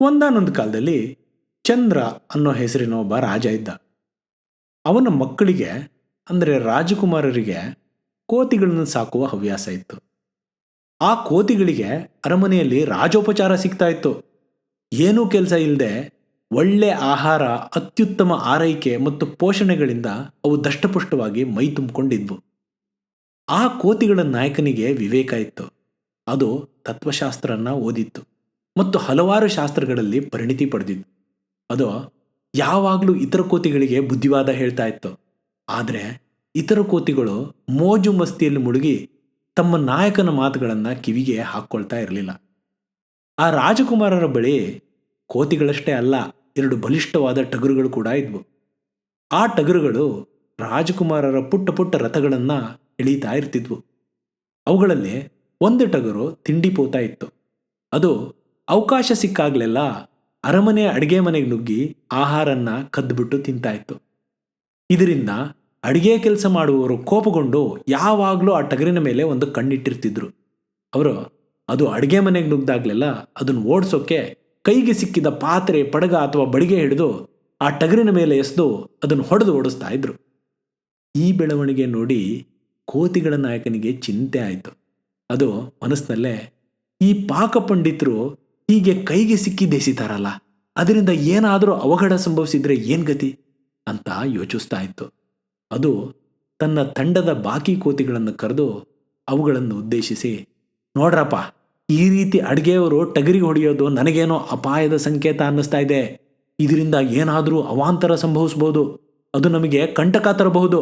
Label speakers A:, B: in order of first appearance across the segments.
A: ಒಂದಾನೊಂದು ಕಾಲದಲ್ಲಿ ಚಂದ್ರ ಅನ್ನೋ ಹೆಸರಿನ ಒಬ್ಬ ರಾಜ ಇದ್ದ. ಅವನ ಮಕ್ಕಳಿಗೆ, ಅಂದರೆ ರಾಜಕುಮಾರರಿಗೆ ಕೋತಿಗಳನ್ನು ಸಾಕುವ ಹವ್ಯಾಸ ಇತ್ತು. ಆ ಕೋತಿಗಳಿಗೆ ಅರಮನೆಯಲ್ಲಿ ರಾಜೋಪಚಾರ ಸಿಗ್ತಾ ಇತ್ತು. ಏನೂ ಕೆಲಸ ಇಲ್ಲದೆ ಒಳ್ಳೆ ಆಹಾರ, ಅತ್ಯುತ್ತಮ ಆರೈಕೆ ಮತ್ತು ಪೋಷಣೆಗಳಿಂದ ಅವು ದಷ್ಟಪುಷ್ಟವಾಗಿ ಮೈ ತುಂಬಿಕೊಂಡಿದ್ವು. ಆ ಕೋತಿಗಳ ನಾಯಕನಿಗೆ ವಿವೇಕ ಇತ್ತು. ಅದು ತತ್ವಶಾಸ್ತ್ರನ ಓದಿತ್ತು. ಮತ್ತು ಹಲವಾರು ಶಾಸ್ತ್ರಗಳಲ್ಲಿ ಪರಿಣಿತಿ ಪಡೆದಿದ್ದು ಅದು ಯಾವಾಗಲೂ ಇತರ ಕೋತಿಗಳಿಗೆ ಬುದ್ಧಿವಾದ ಹೇಳ್ತಾ ಇತ್ತು. ಆದರೆ ಇತರ ಕೋತಿಗಳು ಮೋಜು ಮಸ್ತಿಯಲ್ಲಿ ಮುಳುಗಿ ತಮ್ಮ ನಾಯಕನ ಮಾತುಗಳನ್ನು ಕಿವಿಗೆ ಹಾಕ್ಕೊಳ್ತಾ ಇರಲಿಲ್ಲ. ಆ ರಾಜಕುಮಾರರ ಬಳಿ ಕೋತಿಗಳಷ್ಟೇ ಅಲ್ಲ, ಎರಡು ಬಲಿಷ್ಠವಾದ ಟಗರುಗಳು ಕೂಡ ಇದ್ವು. ಆ ಟಗರುಗಳು ರಾಜಕುಮಾರರ ಪುಟ್ಟ ಪುಟ್ಟ ರಥಗಳನ್ನು ಎಳೀತಾ ಇರ್ತಿದ್ವು. ಅವುಗಳಲ್ಲಿ ಒಂದು ಟಗರು ತಿಂಡಿ ಪೋತಾ ಇತ್ತು. ಅದು ಅವಕಾಶ ಸಿಕ್ಕಾಗ್ಲೆಲ್ಲ ಅರಮನೆ ಅಡುಗೆ ಮನೆಗೆ ನುಗ್ಗಿ ಆಹಾರನ್ನ ಕದ್ದುಬಿಟ್ಟು ತಿಂತಾ ಇತ್ತು ಇದರಿಂದ ಅಡಿಗೆ ಕೆಲಸ ಮಾಡುವವರು ಕೋಪಗೊಂಡು ಯಾವಾಗಲೂ ಆ ಟಗರಿನ ಮೇಲೆ ಒಂದು ಕಣ್ಣಿಟ್ಟಿರ್ತಿದ್ರು. ಅವರು ಅದು ಅಡುಗೆ ಮನೆಗೆ ನುಗ್ದಾಗ್ಲೆಲ್ಲ ಅದನ್ನು ಓಡಿಸೋಕೆ ಕೈಗೆ ಸಿಕ್ಕಿದ ಪಾತ್ರೆ, ಪಡಗ ಅಥವಾ ಬಡಿಗೆ ಹಿಡಿದು ಆ ಟಗರಿನ ಮೇಲೆ ಎಸೆದು ಅದನ್ನು ಹೊಡೆದು ಓಡಿಸ್ತಾ ಇದ್ರು. ಈ ಬೆಳವಣಿಗೆ ನೋಡಿ ಕೋತಿಗಳ ನಾಯಕನಿಗೆ ಚಿಂತೆ ಆಯಿತು. ಅದು ಮನಸ್ಸಿನಲ್ಲೇ ಈ ಪಾಕ ಪಂಡಿತರು ಹೀಗೆ ಕೈಗೆ ಸಿಕ್ಕಿದ್ದೆಸಿತಾರಲ್ಲ ಅದರಿಂದ ಏನಾದರೂ ಅವಘಡ ಸಂಭವಿಸಿದ್ರೆ ಏನ್ ಗತಿ? ಅಂತ ಯೋಚಿಸ್ತಾ ಇತ್ತು. ಅದು ತನ್ನ ತಂಡದ ಬಾಕಿ ಕೋತಿಗಳನ್ನು ಕರೆದು ಅವುಗಳನ್ನು ಉದ್ದೇಶಿಸಿ, ನೋಡ್ರಪ್ಪ, ಈ ರೀತಿ ಅಡುಗೆಯವರು ಟಗರಿಗೆ ಹೊಡೆಯೋದು ನನಗೇನೋ ಅಪಾಯದ ಸಂಕೇತ ಅನ್ನಿಸ್ತಾ ಇದೆ. ಇದರಿಂದ ಏನಾದರೂ ಅವಾಂತರ ಸಂಭವಿಸ್ಬೋದು. ಅದು ನಮಗೆ ಕಂಟಕ ತರಬಹುದು.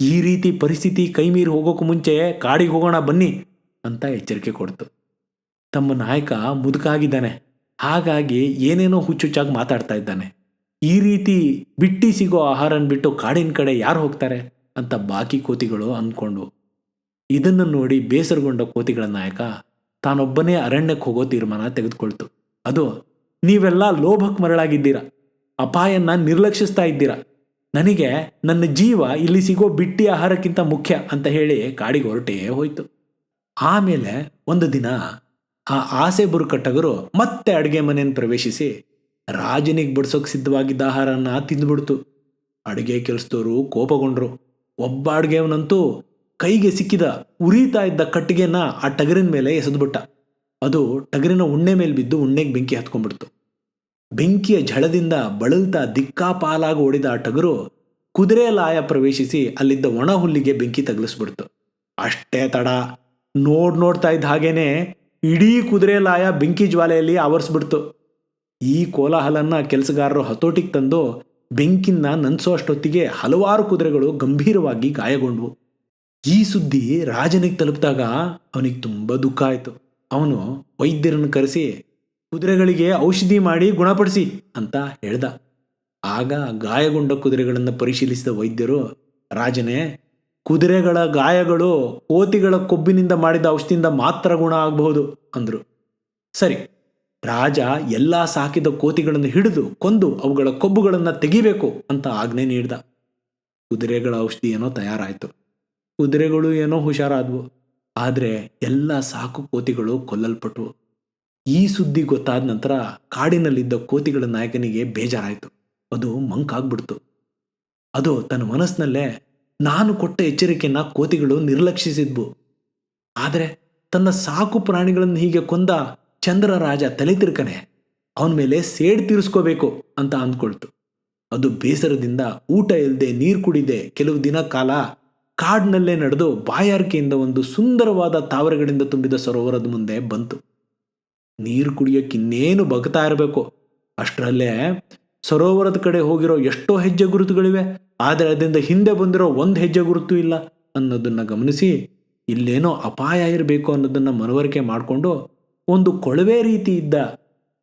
A: ಈ ರೀತಿ ಪರಿಸ್ಥಿತಿ ಕೈಮೀರಿ ಹೋಗೋಕೆ ಮುಂಚೆ ಕಾಡಿಗೆ ಹೋಗೋಣ ಬನ್ನಿ, ಅಂತ ಎಚ್ಚರಿಕೆ ಕೊಡ್ತು. ತಮ್ಮ ನಾಯಕ ಮುದುಕಾಗಿದ್ದಾನೆ. ಹಾಗಾಗಿ ಏನೇನೋ ಹುಚ್ಚುಚ್ಚಾಗಿ ಮಾತಾಡ್ತಾ ಇದ್ದಾನೆ. ಈ ರೀತಿ ಬಿಟ್ಟಿ ಸಿಗೋ ಆಹಾರನ ಬಿಟ್ಟು ಕಾಡಿನ ಕಡೆ ಯಾರು ಹೋಗ್ತಾರೆ ಅಂತ ಬಾಕಿ ಕೋತಿಗಳು ಅಂದ್ಕೊಂಡು ಇದನ್ನು ನೋಡಿ ಬೇಸರಗೊಂಡ ಕೋತಿಗಳ ನಾಯಕ ತಾನೊಬ್ಬನೇ ಅರಣ್ಯಕ್ಕೆ ಹೋಗೋ ತೀರ್ಮಾನ ತೆಗೆದುಕೊಳ್ತು. ಅದು, ನೀವೆಲ್ಲ ಲೋಭಕ್ಕೆ ಮರಳಾಗಿದ್ದೀರಾ. ಅಪಾಯನ್ನ ನಿರ್ಲಕ್ಷಿಸ್ತಾ ಇದ್ದೀರಾ. ನನಗೆ ನನ್ನ ಜೀವ ಇಲ್ಲಿ ಸಿಗೋ ಬಿಟ್ಟಿ ಆಹಾರಕ್ಕಿಂತ ಮುಖ್ಯ ಅಂತ ಹೇಳಿ ಕಾಡಿಗೆ ಹೊರಟೇ ಹೋಯ್ತು. ಆಮೇಲೆ ಒಂದು ದಿನ ಆ ಆಸೆ ಬುರುಕಟ್ಟಗರು ಮತ್ತೆ ಅಡುಗೆ ಮನೆಯನ್ನು ಪ್ರವೇಶಿಸಿ ರಾಜನಿಗೆ ಬಡಿಸೋಕೆ ಸಿದ್ಧವಾಗಿದ್ದ ಆಹಾರನ ತಿಂದುಬಿಡ್ತು. ಅಡುಗೆ ಕೆಲಸದವರು ಕೋಪಗೊಂಡ್ರು. ಒಬ್ಬ ಅಡುಗೆವನಂತೂ ಕೈಗೆ ಸಿಕ್ಕಿದ ಉರಿತಾ ಇದ್ದ ಕಟ್ಟಿಗೆನ ಆ ಟಗರಿನ ಮೇಲೆ ಎಸೆದ್ಬಿಟ್ಟ. ಅದು ಟಗರಿನ ಉಣ್ಣೆ ಮೇಲೆ ಬಿದ್ದು ಉಣ್ಣೆಗೆ ಬೆಂಕಿ ಹತ್ಕೊಂಡ್ಬಿಡ್ತು. ಬೆಂಕಿಯ ಝಳದಿಂದ ಬಳಲ್ತಾ ದಿಕ್ಕಾಪಾಲಾಗಿ ಓಡಿದ ಆ ಟಗರು ಕುದುರೆ ಲಾಯ ಪ್ರವೇಶಿಸಿ ಅಲ್ಲಿದ್ದ ಒಣ ಹುಲ್ಲಿಗೆ ಬೆಂಕಿ ತಗಲಿಸ್ಬಿಡ್ತು. ಅಷ್ಟೇ ತಡ. ನೋಡ್ ನೋಡ್ತಾ ಇದ್ದ ಹಾಗೇನೆ ಇಡೀ ಕುದುರೆ ಲಾಯ ಬೆಂಕಿ ಜ್ವಾಲೆಯಲ್ಲಿ ಆವರಿಸ್ಬಿಡ್ತು. ಈ ಕೋಲಾಹಲನ್ನ ಕೆಲಸಗಾರರು ಹತೋಟಿಗೆ ತಂದು ಬೆಂಕಿನ ನನ್ಸೋ ಅಷ್ಟೊತ್ತಿಗೆ ಹಲವಾರು ಕುದುರೆಗಳು ಗಂಭೀರವಾಗಿ ಗಾಯಗೊಂಡವು. ಈ ಸುದ್ದಿ ರಾಜನಿಗೆ ತಲುಪಿದಾಗ ಅವನಿಗೆ ತುಂಬ ದುಃಖ ಆಯಿತು. ಅವನು ವೈದ್ಯರನ್ನು ಕರೆಸಿ, ಕುದುರೆಗಳಿಗೆ ಔಷಧಿ ಮಾಡಿ ಗುಣಪಡಿಸಿ ಅಂತ ಹೇಳ್ದ. ಆಗ ಗಾಯಗೊಂಡ ಕುದುರೆಗಳನ್ನು ಪರಿಶೀಲಿಸಿದ ವೈದ್ಯರು, ರಾಜನೇ ಕುದುರೆಗಳ ಗಾಯಗಳು ಕೋತಿಗಳ ಕೊಬ್ಬಿನಿಂದ ಮಾಡಿದ ಔಷಧಿಯಿಂದ ಮಾತ್ರ ಗುಣ ಆಗಬಹುದು, ಅಂದರು. ಸರಿ, ರಾಜ ಎಲ್ಲ ಸಾಕಿದ ಕೋತಿಗಳನ್ನು ಹಿಡಿದು ಕೊಂದು ಅವುಗಳ ಕೊಬ್ಬುಗಳನ್ನು ತೆಗಿಬೇಕು ಅಂತ ಆಜ್ಞೆ ನೀಡಿದ. ಕುದುರೆಗಳ ಔಷಧಿ ಏನೋ ತಯಾರಾಯಿತು. ಕುದುರೆಗಳು ಏನೋ ಹುಷಾರಾದವು. ಆದರೆ ಎಲ್ಲ ಸಾಕು ಕೋತಿಗಳು ಕೊಲ್ಲಲ್ಪಟ್ಟವು ಈ ಸುದ್ದಿ ಗೊತ್ತಾದ ನಂತರ ಕಾಡಿನಲ್ಲಿದ್ದ ಕೋತಿಗಳ ನಾಯಕನಿಗೆ ಬೇಜಾರಾಯಿತು. ಅದು ಮಂಕಾಗ್ಬಿಡ್ತು. ಅದು ತನ್ನ ಮನಸ್ಸಿನಲ್ಲೇ ನಾನು ಕೊಟ್ಟ ಎಚ್ಚರಿಕೆಯನ್ನು ಕೋತಿಗಳು ನಿರ್ಲಕ್ಷಿಸಿದ್ವು. ಆದರೆ ತನ್ನ ಸಾಕು ಪ್ರಾಣಿಗಳನ್ನು ಹೀಗೆ ಕೊಂದ ಚಂದ್ರ ರಾಜ ತಲೆ ತಿರ್ಕನೆ, ಅವನ ಮೇಲೆ ಸೇಡ್ ತೀರಿಸ್ಕೋಬೇಕು ಅಂತ ಅಂದ್ಕೊಳ್ತು. ಅದು ಬೇಸರದಿಂದ ಊಟ ಇಲ್ಲದೆ ನೀರು ಕುಡಿದೆ ಕೆಲವು ದಿನ ಕಾಲ ಕಾಡಿನಲ್ಲೇ ನಡೆದು ಬಾಯಾರಿಕೆಯಿಂದ ಒಂದು ಸುಂದರವಾದ ತಾವರೆಗಳಿಂದ ತುಂಬಿದ ಸರೋವರದ ಮುಂದೆ ಬಂತು. ನೀರು ಕುಡಿಯೋಕ್ಕಿನ್ನೇನು ಬಗ್ತಾ ಇರಬೇಕು. ಅಷ್ಟರಲ್ಲೇ ಸರೋವರದ ಕಡೆ ಹೋಗಿರೋ ಎಷ್ಟೋ ಹೆಜ್ಜೆ ಗುರುತುಗಳಿವೆ, ಆದರೆ ಅದರಿಂದ ಹಿಂದೆ ಬಂದಿರೋ ಒಂದು ಹೆಜ್ಜೆ ಗುರುತು ಇಲ್ಲ ಅನ್ನೋದನ್ನ ಗಮನಿಸಿ, ಇಲ್ಲೇನೋ ಅಪಾಯ ಇರಬೇಕು ಅನ್ನೋದನ್ನ ಮನವರಿಕೆ ಮಾಡಿಕೊಂಡು ಒಂದು ಕೊಳವೆ ರೀತಿ ಇದ್ದ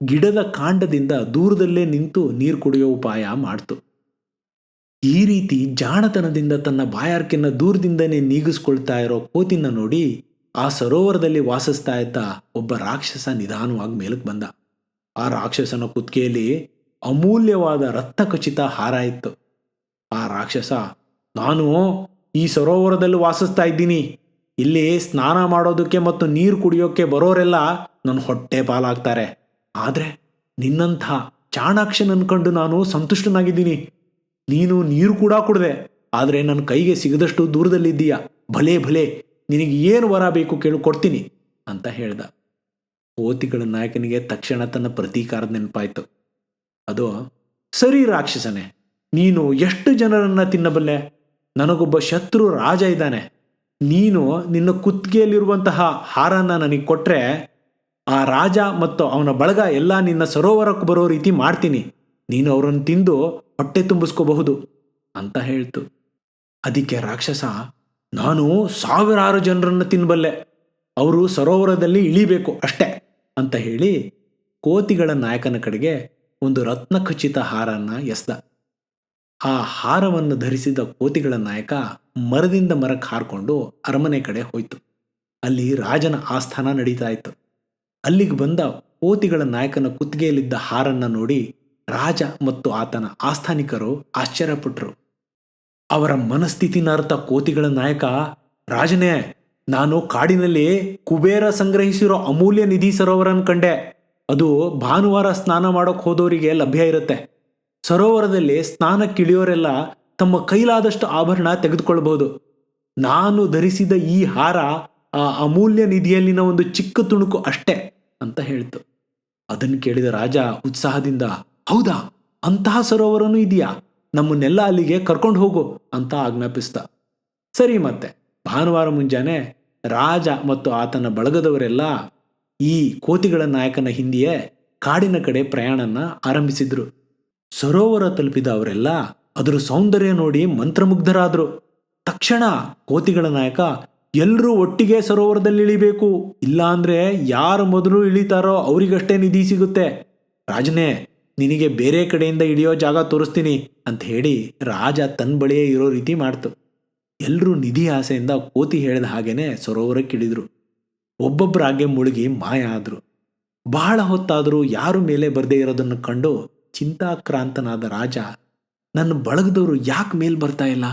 A: ಗಿಡದ ಕಾಂಡದಿಂದ ದೂರದಲ್ಲೇ ನಿಂತು ನೀರು ಕುಡಿಯೋ ಉಪಾಯ ಮಾಡ್ತು. ಈ ರೀತಿ ಜಾಣತನದಿಂದ ತನ್ನ ಬಾಯಾರ್ಕಿನ ದೂರದಿಂದನೇ ನೀಗಿಸ್ಕೊಳ್ತಾ ಇರೋ ಕೋತಿನ ನೋಡಿ ಆ ಸರೋವರದಲ್ಲಿ ವಾಸಿಸ್ತಾ ಇದ್ದ ಒಬ್ಬ ರಾಕ್ಷಸ ನಿಧಾನವಾಗಿ ಮೇಲಕ್ಕೆ ಬಂದ. ಆ ರಾಕ್ಷಸನ ಕುತ್ತಿಗೆಯಲ್ಲಿ ಅಮೂಲ್ಯವಾದ ರತ್ನಖಚಿತ ಹಾರ ಇತ್ತು. ಆ ರಾಕ್ಷಸ, ನಾನು ಈ ಸರೋವರದಲ್ಲಿ ವಾಸಿಸ್ತಾ ಇದ್ದೀನಿ. ಇಲ್ಲಿ ಸ್ನಾನ ಮಾಡೋದಕ್ಕೆ ಮತ್ತು ನೀರು ಕುಡಿಯೋಕ್ಕೆ ಬರೋರೆಲ್ಲ ನನ್ನ ಹೊಟ್ಟೆ ಪಾಲಾಗ್ತಾರೆ. ಆದರೆ ನಿನ್ನಂಥ ಚಾಣಾಕ್ಷನ್ ಅನ್ಕೊಂಡು ನಾನು ಸಂತುಷ್ಟನಾಗಿದ್ದೀನಿ. ನೀನು ನೀರು ಕೂಡ ಕುಡ್ದೆ. ಆದರೆ ನನ್ನ ಕೈಗೆ ಸಿಗದಷ್ಟು ದೂರದಲ್ಲಿದ್ದೀಯ? ಭಲೇ ಭಲೇ, ನಿನಗೆ ಏನು ವರ ಬೇಕು ಕೇಳು, ಕೊಡ್ತೀನಿ, ಅಂತ ಹೇಳ್ದ. ಕೋತಿಗಳ ನಾಯಕನಿಗೆ ತಕ್ಷಣ ತನ್ನ ಪ್ರತೀಕಾರದ ನೆನಪಾಯ್ತು. ಅದು ಸರಿ ರಾಕ್ಷಸನೇ, ನೀನು ಎಷ್ಟು ಜನರನ್ನು ತಿನ್ನಬಲ್ಲೆ? ನನಗೊಬ್ಬ ಶತ್ರು ರಾಜ ಇದ್ದಾನೆ. ನೀನು ನಿನ್ನ ಕುತ್ತಿಗೆಯಲ್ಲಿರುವಂತಹ ಹಾರನ ನನಗೆ ಕೊಟ್ಟರೆ ಆ ರಾಜ ಮತ್ತು ಅವನ ಬಳಗ ಎಲ್ಲ ನಿನ್ನ ಸರೋವರಕ್ಕೆ ಬರೋ ರೀತಿ ಮಾಡ್ತೀನಿ. ನೀನು ಅವರನ್ನು ತಿಂದು ಹೊಟ್ಟೆ ತುಂಬಿಸ್ಕೋಬಹುದು ಅಂತ ಹೇಳ್ತು. ಅದಕ್ಕೆ ರಾಕ್ಷಸ, ನಾನು ಸಾವಿರಾರು ಜನರನ್ನು ತಿನ್ನಬಲ್ಲೆ ಅವರು ಸರೋವರದಲ್ಲಿ ಇಳಿಬೇಕು ಅಷ್ಟೆ ಅಂತ ಹೇಳಿ ಕೋತಿಗಳ ನಾಯಕನ ಕಡೆಗೆ ಒಂದು ರತ್ನಖಚಿತ ಹಾರನ್ನ ಎಸ್ದ. ಆ ಹಾರವನ್ನು ಧರಿಸಿದ ಕೋತಿಗಳ ನಾಯಕ ಮರದಿಂದ ಮರಕ್ಕೆ ಹಾರ್ಕೊಂಡು ಅರಮನೆ ಕಡೆ ಹೋಯ್ತು. ಅಲ್ಲಿ ರಾಜನ ಆಸ್ಥಾನ ನಡೀತಾ ಇತ್ತು ಅಲ್ಲಿಗೆ ಬಂದ ಕೋತಿಗಳ ನಾಯಕನ ಕುತ್ತಿಗೆಯಲ್ಲಿದ್ದ ಹಾರನ್ನ ನೋಡಿ ರಾಜ ಮತ್ತು ಆತನ ಆಸ್ಥಾನಿಕರು ಆಶ್ಚರ್ಯಪಟ್ಟರು ಅವರ ಮನಸ್ಥಿತಿನ ಅರ್ಥ ಕೋತಿಗಳ ನಾಯಕ, ರಾಜನೇ, ನಾನು ಕಾಡಿನಲ್ಲಿ ಕುಬೇರ ಸಂಗ್ರಹಿಸಿರೋ ಅಮೂಲ್ಯ ನಿಧಿ ಸರೋವರನ್ ಕಂಡೆ. ಅದು ಭಾನುವಾರ ಸ್ನಾನ ಮಾಡೋಕ್ಕೆ ಹೋದವರಿಗೆ ಲಭ್ಯ ಇರುತ್ತೆ. ಸರೋವರದಲ್ಲಿ ಸ್ನಾನಕ್ಕಿಳಿಯೋರೆಲ್ಲ ತಮ್ಮ ಕೈಲಾದಷ್ಟು ಆಭರಣ ತೆಗೆದುಕೊಳ್ಳಬಹುದು ನಾನು ಧರಿಸಿದ ಈ ಹಾರ ಆ ಅಮೂಲ್ಯ ನಿಧಿಯಲ್ಲಿನ ಒಂದು ಚಿಕ್ಕ ತುಣುಕು ಅಷ್ಟೇ ಅಂತ ಹೇಳ್ತು. ಅದನ್ನು ಕೇಳಿದ ರಾಜ ಉತ್ಸಾಹದಿಂದ, ಹೌದಾ? ಅಂತಹ ಸರೋವರನೂ ಇದೆಯಾ? ನಮ್ಮನ್ನೆಲ್ಲ ಅಲ್ಲಿಗೆ ಕರ್ಕೊಂಡು ಹೋಗು ಅಂತ ಆಜ್ಞಾಪಿಸ್ತ ಸರಿ ಮತ್ತೆ, ಭಾನುವಾರ ಮುಂಜಾನೆ ರಾಜ ಮತ್ತು ಆತನ ಬಳಗದವರೆಲ್ಲ ಈ ಕೋತಿಗಳ ನಾಯಕನ ಹಿಂದೆಯೇ ಕಾಡಿನ ಕಡೆ ಪ್ರಯಾಣನ ಆರಂಭಿಸಿದ್ರು. ಸರೋವರ ತಲುಪಿದ ಅವರೆಲ್ಲ ಅದರ ಸೌಂದರ್ಯ ನೋಡಿ ಮಂತ್ರಮುಗ್ಧರಾದರು. ತಕ್ಷಣ ಕೋತಿಗಳ ನಾಯಕ ಎಲ್ಲರೂ ಒಟ್ಟಿಗೆ ಸರೋವರದಲ್ಲಿ ಇಳಿಬೇಕು. ಇಲ್ಲಾಂದ್ರೆ ಯಾರು ಮೊದಲು ಇಳಿತಾರೋ ಅವರಿಗಷ್ಟೇ ನಿಧಿ ಸಿಗುತ್ತೆ. ರಾಜನೇ, ನಿನಗೆ ಬೇರೆ ಕಡೆಯಿಂದ ಇಳಿಯೋ ಜಾಗ ತೋರಿಸ್ತೀನಿ ಅಂತ ಹೇಳಿ ರಾಜ ತನ್ನ ಬಳಿಯೇ ಇರೋ ರೀತಿ ಮಾಡ್ತು. ಎಲ್ಲರೂ ನಿಧಿ ಆಸೆಯಿಂದ ಕೋತಿ ಹೇಳಿದ ಹಾಗೇನೆ ಸರೋವರಕ್ಕೆ ಇಳಿದ್ರು ಒಬ್ಬೊಬ್ಬರಾಗೆ ಮುಳುಗಿ ಮಾಯ ಆದರು. ಬಹಳ ಹೊತ್ತಾದರೂ ಯಾರು ಮೇಲೆ ಬರದೇ ಇರೋದನ್ನು ಕಂಡು ಚಿಂತಾಕ್ರಾಂತನಾದ ರಾಜ, ನನ್ನ ಬಳಗದವರು ಯಾಕೆ ಮೇಲೆ ಬರ್ತಾ ಇಲ್ಲ?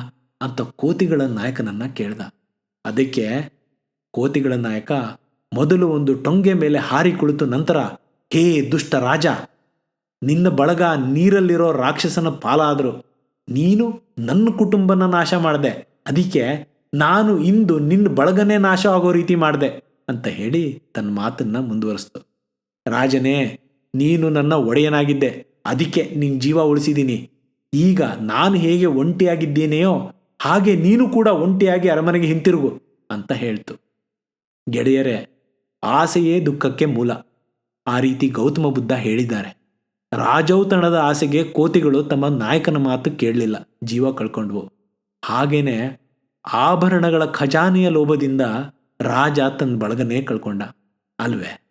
A: ಅಂತ ಕೋತಿಗಳ ನಾಯಕನನ್ನು ಕೇಳ್ದ. ಅದಕ್ಕೆ ಕೋತಿಗಳ ನಾಯಕ, ಮೊದಲು ಒಂದು ಟೊಂಗೆ ಮೇಲೆ ಹಾರಿ ಕುಳಿತು ನಂತರ, ಹೇ ದುಷ್ಟ ರಾಜ, ನಿನ್ನ ಬಳಗ ನೀರಲ್ಲಿರೋ ರಾಕ್ಷಸನ ಪಾಲಾದರು. ನೀನು ನನ್ನ ಕುಟುಂಬನ ನಾಶ ಮಾಡಿದೆ. ಅದಕ್ಕೆ ನಾನು ಇಂದು ನಿನ್ನ ಬಳಗನೇ ನಾಶ ಆಗೋ ರೀತಿ ಮಾಡಿದೆ. ಅಂತ ಹೇಳಿ ತನ್ನ ಮಾತನ್ನ ಮುಂದುವರಿಸ್ತು. ರಾಜನೇ, ನೀನು ನನ್ನ ಒಡೆಯನಾಗಿದ್ದೆ. ಅದಕ್ಕೆ ನಿನ್ನ ಜೀವ ಉಳಿಸಿದ್ದೀನಿ ಈಗ ನಾನು ಹೇಗೆ ಒಂಟಿಯಾಗಿದ್ದೇನೆಯೋ, ಹಾಗೆ ನೀನು ಕೂಡ ಒಂಟಿಯಾಗಿ ಅರಮನೆಗೆ ಹಿಂತಿರುಗು ಅಂತ ಹೇಳ್ತು. ಗೆಳೆಯರೇ, ಆಸೆಯೇ ದುಃಖಕ್ಕೆ ಮೂಲ. ಆ ರೀತಿ ಗೌತಮ ಬುದ್ಧ ಹೇಳಿದ್ದಾರೆ. ರಾಜೌತಣದ ಆಸೆಗೆ ಕೋತಿಗಳು ತಮ್ಮ ನಾಯಕನ ಮಾತು ಕೇಳಲಿಲ್ಲ. ಜೀವ ಕಳ್ಕೊಂಡ್ವು. ಹಾಗೇನೆ ಆಭರಣಗಳ ಖಜಾನೆಯ ಲೋಭದಿಂದ ರಾಜ ತನ್ನ ಬಳಗನೇ ಕಳ್ಕೊಂಡ. ಅಲ್ವೇ?